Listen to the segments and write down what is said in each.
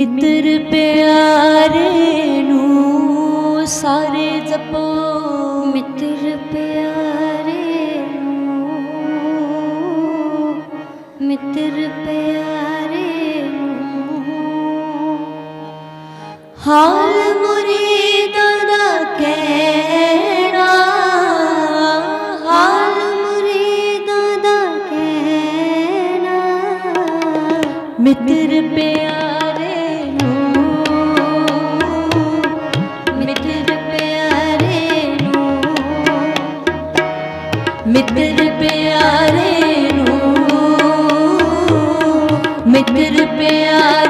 ਮਿੱਤਰ ਪਿਆਰੇ ਨੂੰ ਸਾਰੇ ਜਪੋ। ਮਿੱਤਰ ਪਿਆਰੇ ਨੂੰ ਮਿੱਤਰ ਪਿਆਰੇ ਨੂੰ। ਹਾਲ ਮੁਰੀਦਾਂ ਦਾ ਕਹਿਣਾ ਹਾਲ ਮੁਰੀਦਾਂ ਦਾ ਕਹਿਣਾ। ਮਿੱਤਰ ਪਿਆਰੇ ਮਿੱਤਰ ਪਿਆਰੇ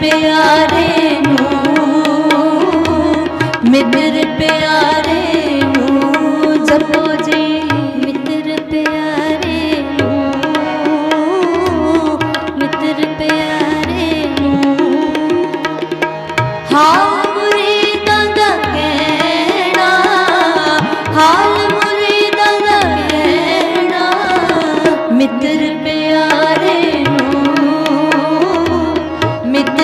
ਪਿਆਰੇ ਨੂੰ, ਮਿੱਤਰ ਪਿਆਰੇ ਨੂੰ, ਜਪੋ ਜੀ। ਮਿੱਤਰ ਪਿਆਰੇ ਨੂੰ, ਮਿੱਤਰ ਪਿਆਰੇ ਨੂੰ। ਹਾਲ ਮੁਰੀਦਾਂ ਹਾਲ ਮੁਰੀਦਾਂ ਮਿੱਤਰ ਪਿਆਰੇ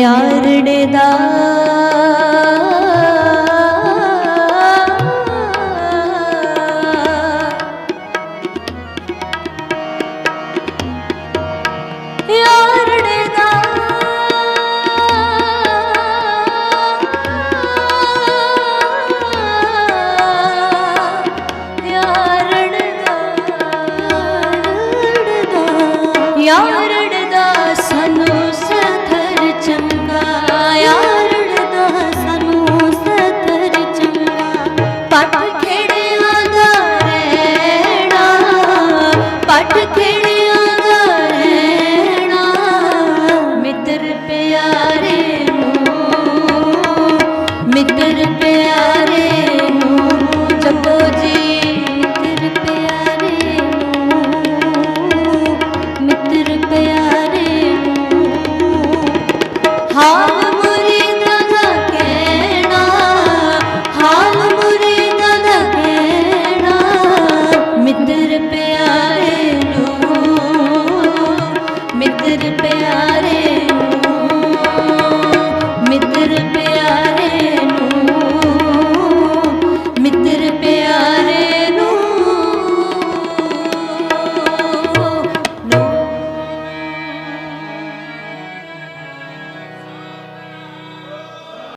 ਯਾਰਣੇ ਪੱਟ ਖੇੜਿਆਂ ਦਾ ਰਹਿਣਾ ਮਿੱਤਰ ਪਿਆਰੇ ਨੂੰ ਮਿੱਤਰ ਪਿਆਰੇ